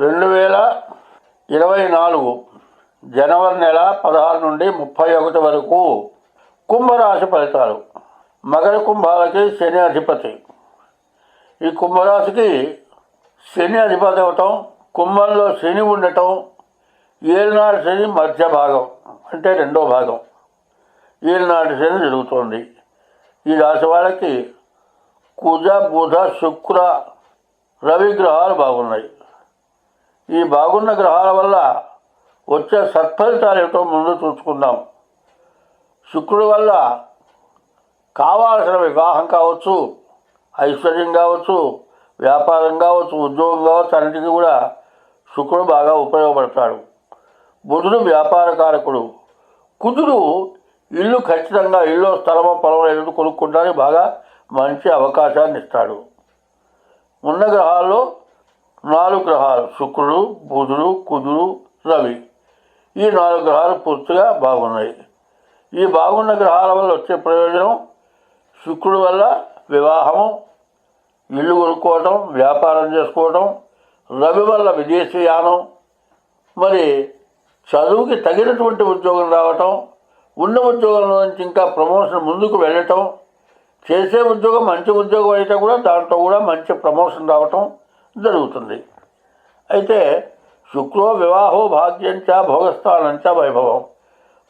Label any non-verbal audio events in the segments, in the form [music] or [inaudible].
రెండు వేల ఇరవై నాలుగు జనవరి నెల పదహారు నుండి ముప్పై ఒకటి వరకు కుంభరాశి ఫలితాలు. మకర కుంభాలకి శని అధిపతి. ఈ కుంభరాశికి శని అధిపతి అవటం కుంభంలో శని ఉండటం ఏలినాడు శని మధ్య భాగం అంటే రెండో భాగం. ఏలినాడు శని జరుగుతోంది. ఈ రాశి వాళ్ళకి కుజ బుధ శుక్ర రవి గ్రహాలు బాగున్నాయి. ఈ బాగున్న గ్రహాల వల్ల వచ్చే సత్ఫలితాలు ఏమిటో ముందు చూసుకుందాం. శుక్రుడి వల్ల కావాల్సిన వివాహం కావచ్చు ఐశ్వర్యం కావచ్చు వ్యాపారం కావచ్చు ఉద్యోగం కావచ్చు అన్నిటికీ కూడా శుక్రుడు బాగా ఉపయోగపడతాడు. బుధుడు వ్యాపార కారకుడు. కుజుడు ఇల్లు ఖచ్చితంగా ఇల్లు స్థలమో పొలం ఏదో కొనుక్కుంటానికి బాగా మంచి అవకాశాన్ని ఇస్తాడు. ఉన్న గ్రహాల్లో నాలుగు గ్రహాలు శుక్రుడు బుధుడు కుజుడు రవి. ఈ నాలుగు గ్రహాలు పూర్తిగా బాగున్నాయి. ఈ బాగున్న గ్రహాల వల్ల వచ్చే ప్రయోజనం శుక్రుడు వల్ల వివాహము ఇల్లు కొనుక్కోవటం వ్యాపారం చేసుకోవటం రవి వల్ల విదేశీయానం మరి చదువుకి తగినటువంటి ఉద్యోగం రావటం ఉన్న ఉద్యోగం నుంచి ఇంకా ప్రమోషన్ ముందుకు వెళ్ళటం చేసే ఉద్యోగం మంచి ఉద్యోగం అయితే కూడా దాంట్లో కూడా మంచి ప్రమోషన్ రావటం జరుగుతుంది. అయితే శుక్రో వివాహో భాగ్యంచ భోగస్థానంచ వైభవం.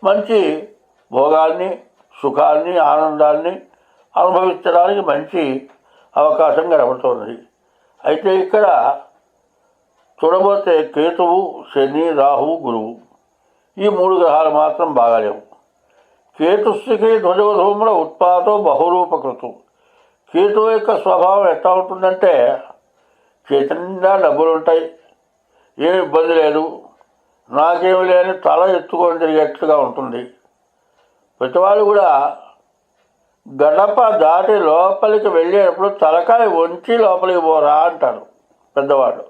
మంచి భోగాల్ని సుఖాన్ని ఆనందాన్ని అనుభవించడానికి మంచి అవకాశం కనబడుతోంది. అయితే ఇక్కడ చూడబోతే కేతువు శని రాహువు గురువు. ఈ మూడు గ్రహాలు మాత్రం బాగాలేవు. కేతుస్థికి ధ్వజోధూమ్ర ఉత్పాతో బహురూపకృతు. కేతువు యొక్క స్వభావం ఎట్లా ఉంటుందంటే చేతి నిండా డబ్బులు ఉంటాయి ఏమి ఇబ్బంది లేదు. నాకేమి లేని తల ఎత్తుకొని తిరిగేట్లుగా ఉంటుంది. ప్రతివాళ్ళు కూడా గడప దాటి లోపలికి వెళ్ళేటప్పుడు తలకాయ వంచి లోపలికి పోరా అంటారు పెద్దవాళ్ళు.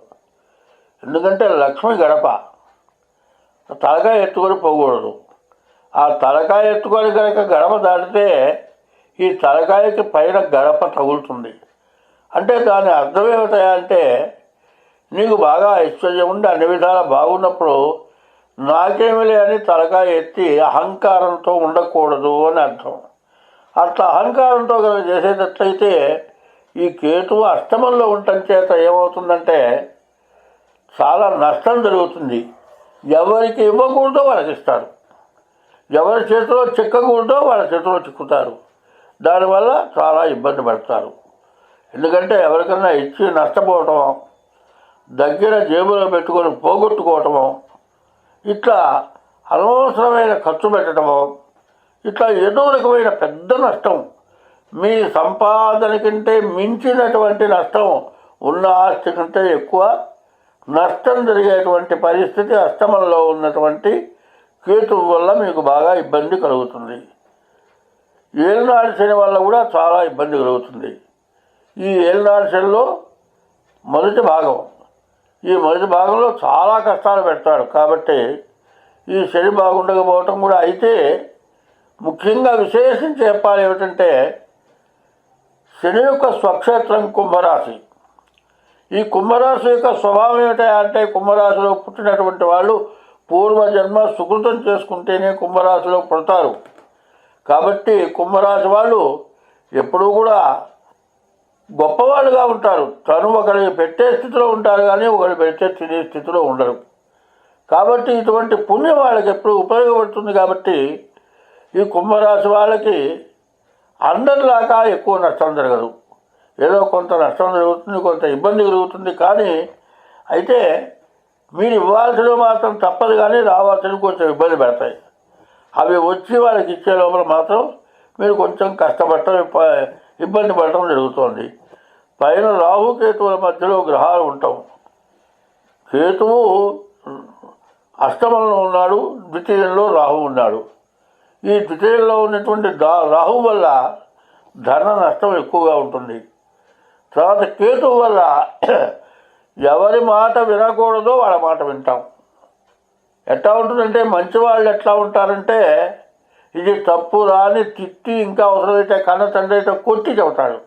ఎందుకంటే లక్ష్మి గడప. తలకాయ ఎత్తుకొని పోకూడదు. ఆ తలకాయ ఎత్తుకొని కనుక గడప దాటితే ఈ తలకాయకి పైన గడప తగులుతుంది. అంటే దాని అర్థం ఏమిటా అంటే నీకు బాగా ఐశ్వర్యం ఉండి అన్ని విధాలా బాగున్నప్పుడు నాకేమిలే అని తలకాయ ఎత్తి అహంకారంతో ఉండకూడదు అని అర్థం. అట్లా అహంకారంతో కనుక చేసేటట్లయితే ఈ కేతువు అష్టమంలో ఉండటం చేత ఏమవుతుందంటే చాలా నష్టం జరుగుతుంది. ఎవరికి ఇవ్వకూడదో వాళ్ళకి ఇస్తారు. ఎవరి చేతిలో చిక్కకూడదో వాళ్ళ చేతిలో చిక్కుతారు. దానివల్ల చాలా ఇబ్బంది పడతారు. ఎందుకంటే ఎవరికైనా ఇచ్చి నష్టపోవటం దగ్గర జేబులో పెట్టుకొని పోగొట్టుకోవటము ఇట్లా అనవసరమైన ఖర్చు పెట్టడము ఇట్లా ఏదో రకమైన పెద్ద నష్టం మీ సంపాదన కంటే మించినటువంటి నష్టం ఉన్న ఆస్తి కంటే ఎక్కువ నష్టం జరిగేటువంటి పరిస్థితి అష్టమంలో ఉన్నటువంటి కేతువు వల్ల మీకు బాగా ఇబ్బంది కలుగుతుంది. ఏలినాడు శని వల్ల కూడా చాలా ఇబ్బంది కలుగుతుంది. ఈ ఏలినాడు సెల్లో మొదటి భాగం. ఈ మొదటి భాగంలో చాలా కష్టాలు పెడతాడు. కాబట్టి ఈ శని బాగుండకపోవటం కూడా అయితే ముఖ్యంగా విశేషం చెప్పాలి ఏమిటంటే శని యొక్క స్వక్షేత్రం కుంభరాశి. ఈ కుంభరాశి యొక్క స్వభావం ఏమిటా అంటే కుంభరాశిలో పుట్టినటువంటి వాళ్ళు పూర్వజన్మ సుకృతం చేసుకుంటేనే కుంభరాశిలో పుడతారు. కాబట్టి కుంభరాశి వాళ్ళు ఎప్పుడూ కూడా గొప్పవాళ్ళుగా ఉంటారు. తను ఒకరి పెట్టే స్థితిలో ఉంటారు కానీ ఒకరు పెట్టే తినే స్థితిలో ఉండరు. కాబట్టి ఇటువంటి పుణ్యం వాళ్ళకి ఎప్పుడు ఉపయోగపడుతుంది కాబట్టి ఈ కుంభరాశి వాళ్ళకి అందరిలాగా ఎక్కువ నష్టం జరగదు. ఏదో కొంత నష్టం జరుగుతుంది కొంత ఇబ్బంది కలుగుతుంది కానీ అయితే మీరు ఇవ్వాల్సినవి మాత్రం తప్పదు కానీ రావాల్సినవి కొంచెం ఇబ్బంది పెడతాయి. అవి వచ్చి వాళ్ళకి ఇచ్చే లోపల మాత్రం మీరు కొంచెం కష్టపడటం ఇబ్బంది పడటం జరుగుతుంది. పైన రాహుకేతువుల మధ్యలో గ్రహాలు ఉంటాం కేతువు అష్టమంలో ఉన్నాడు ద్వితీయంలో రాహు ఉన్నాడు. ఈ ద్వితీయంలో ఉన్నటువంటి దా రాహు వల్ల ధన నష్టం ఎక్కువగా ఉంటుంది. తర్వాత కేతువు వల్ల [clears throat] ఎవరి మాట వినకూడదో వాళ్ళ మాట వింటాం. ఎట్లా ఉంటుందంటే మంచి వాళ్ళు ఎట్లా ఉంటారంటే ఇది తప్పు రాని తిట్టి ఇంకా అవసరమైతే కన్న తండ్రి అయితే కొట్టి చెబుతాడు.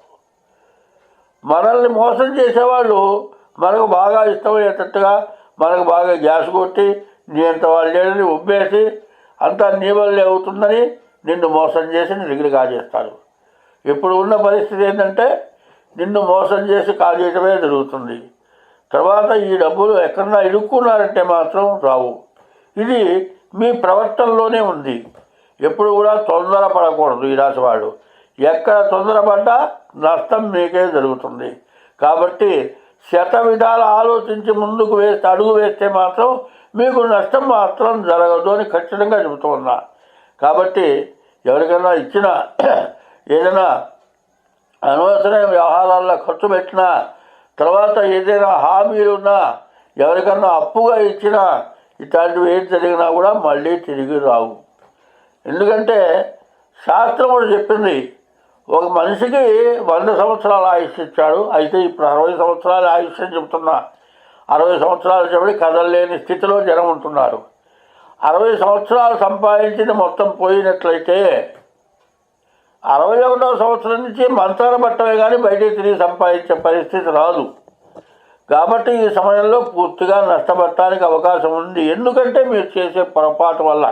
మనల్ని మోసం చేసేవాళ్ళు మనకు బాగా ఇష్టమయ్యేటట్టుగా మనకు బాగా గ్యాస్ కొట్టి నీ అంత వాళ్ళు లేడని ఉబ్బేసి అంతా నీ వల్లే అవుతుందని నిన్ను మోసం చేసి నీ దగ్గర కాజేస్తారు. ఇప్పుడు ఉన్న పరిస్థితి ఏంటంటే నిన్ను మోసం చేసి కాజేయటమే జరుగుతుంది. తర్వాత ఈ డబ్బులు ఎక్కడన్నా ఇరుక్కున్నారంటే మాత్రం రావు. ఇది మీ ప్రవర్తనలోనే ఉంది. ఎప్పుడు కూడా తొందర పడకూడదు ఈ రాశివాడు ఎక్కడ తొందరపడ్డా నష్టం మీకే జరుగుతుంది. కాబట్టి శత విధాలు ఆలోచించి ముందుకు వేస్తే అడుగు వేస్తే మాత్రం మీకు నష్టం మాత్రం జరగదు అని ఖచ్చితంగా చెబుతూ ఉన్నా. కాబట్టి ఎవరికైనా ఇచ్చిన [clears throat] ఏదైనా అనవసర వ్యవహారాల్లో ఖర్చు పెట్టినా తర్వాత ఏదైనా హామీలు ఉన్నా ఎవరికన్నా అప్పుగా ఇచ్చినా ఇట్లాంటివి ఏం జరిగినా కూడా మళ్ళీ తిరిగి రావు. ఎందుకంటే శాస్త్రం కూడా చెప్పింది ఒక మనిషికి వంద సంవత్సరాల ఆయుష్ ఇచ్చాడు. అయితే ఇప్పుడు అరవై సంవత్సరాల ఆయుష్ అని చెబుతున్నా. అరవై సంవత్సరాలు చెప్పి కదలలేని స్థితిలో జనం ఉంటున్నారు. అరవై సంవత్సరాలు సంపాదించింది మొత్తం పోయినట్లయితే అరవై ఒకటవ సంవత్సరం నుంచి మంచాల పట్టమే కానీ బయటికి తిరిగి సంపాదించే పరిస్థితి రాదు. కాబట్టి ఈ సమయంలో పూర్తిగా నష్టపడటానికి అవకాశం ఉంది. ఎందుకంటే మీరు చేసే పొరపాటు వల్ల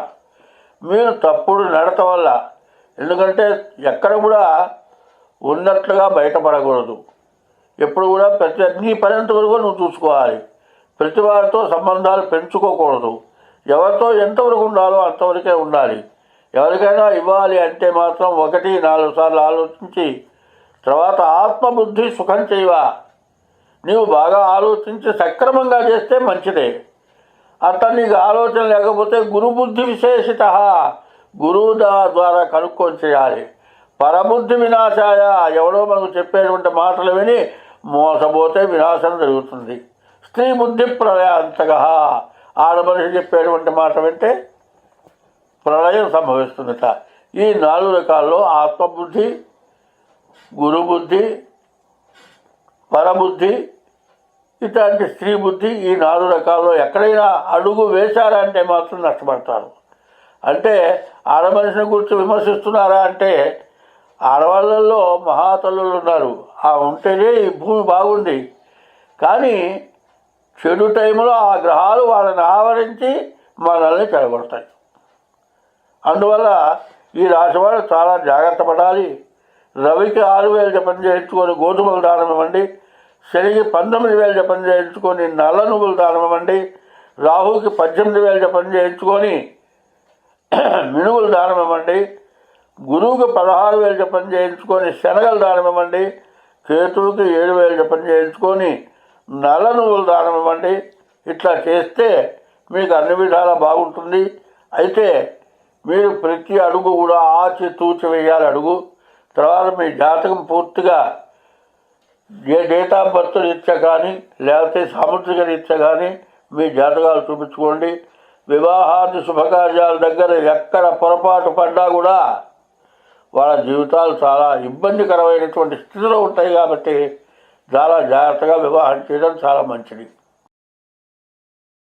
మీరు తప్పుడు నడత వల్ల ఎందుకంటే ఎక్కడ కూడా ఉన్నట్లుగా బయటపడకూడదు. ఎప్పుడు కూడా ప్రతి నీ పనంత వరకు నువ్వు చూసుకోవాలి. ప్రతి వారితో సంబంధాలు పెంచుకోకూడదు. ఎవరితో ఎంతవరకు ఉండాలో అంతవరకే ఉండాలి. ఎవరికైనా ఇవ్వాలి అంటే మాత్రం ఒకటి నాలుగు సార్లు ఆలోచించి తర్వాత ఆత్మబుద్ధి సుఖం చేయవా? నీవు బాగా ఆలోచించి సక్రమంగా చేస్తే మంచిదే. అతను నీకు ఆలోచన లేకపోతే గురుబుద్ధి విశేషిత. గురువు ద్వారా కనుక్కొని చేయాలి. పరబుద్ధి వినాశాయ. ఎవడో మనకు చెప్పేటువంటి మాటలు విని మోసపోతే వినాశనం జరుగుతుంది. స్త్రీ బుద్ధి ప్రళయాంతగా ఆడమనిషి చెప్పేటువంటి మాట వింటే ప్రళయం సంభవిస్తుందట. ఈ నాలుగు రకాల్లో ఆత్మబుద్ధి గురుబుద్ధి పరబుద్ధి ఇట్లాంటి స్త్రీ బుద్ధి ఈ నాలుగు రకాల్లో ఎక్కడైనా అడుగు వేశారంటే మాత్రం నష్టపడతారు. అంటే ఆడమనిషిని గురించి విమర్శిస్తున్నారా అంటే ఆడవాళ్ళల్లో మహాతల్లులు ఉన్నారు. ఆ ఉంటేనే ఈ భూమి బాగుంది. కానీ చెడు టైంలో ఆ గ్రహాలు వాళ్ళని ఆవరించి మనల్ని చెడగొడతాయి. అందువల్ల ఈ రాశివాడు చాలా జాగ్రత్త పడాలి. రవికి ఆరు వేలు జపం చేయించుకొని గోధుమలు దానం ఇవ్వండి. శనికి పంతొమ్మిది వేలు జపం చేయించుకొని నల్ల నువ్వులు దానం ఇవ్వండి. రాహుకి పద్దెనిమిది వేలు జపం చేయించుకొని మినుగులు దానం ఇవ్వండి గురువుకి పదహారు వేలు జపం చేయించుకొని శనగలు దానం ఇవ్వండి కేతువుకి ఏడు వేలు జపం చేయించుకొని నల్ల నువ్వులు దానం ఇవ్వండి ఇట్లా చేస్తే మీకు అన్ని విధాలా బాగుంటుంది. అయితే మీరు ప్రతి అడుగు కూడా ఆచి తూచి వేయాలి అడుగు. తర్వాత మీ జాతకం పూర్తిగా ఏ డేట్ ఆఫ్ బర్త్ రీత్యా కానీ లేకపోతే సాముద్రిక రీత్యా కానీ మీ జాతకాలు చూపించుకోండి. వివాహాది శుభకార్యాల దగ్గర ఎక్కడ పొరపాటు పడ్డా కూడా వాళ్ళ జీవితాలు చాలా ఇబ్బందికరమైనటువంటి స్థితిలో ఉంటాయి కాబట్టి చాలా జాగ్రత్తగా వివాహం చేయడం చాలా మంచిది.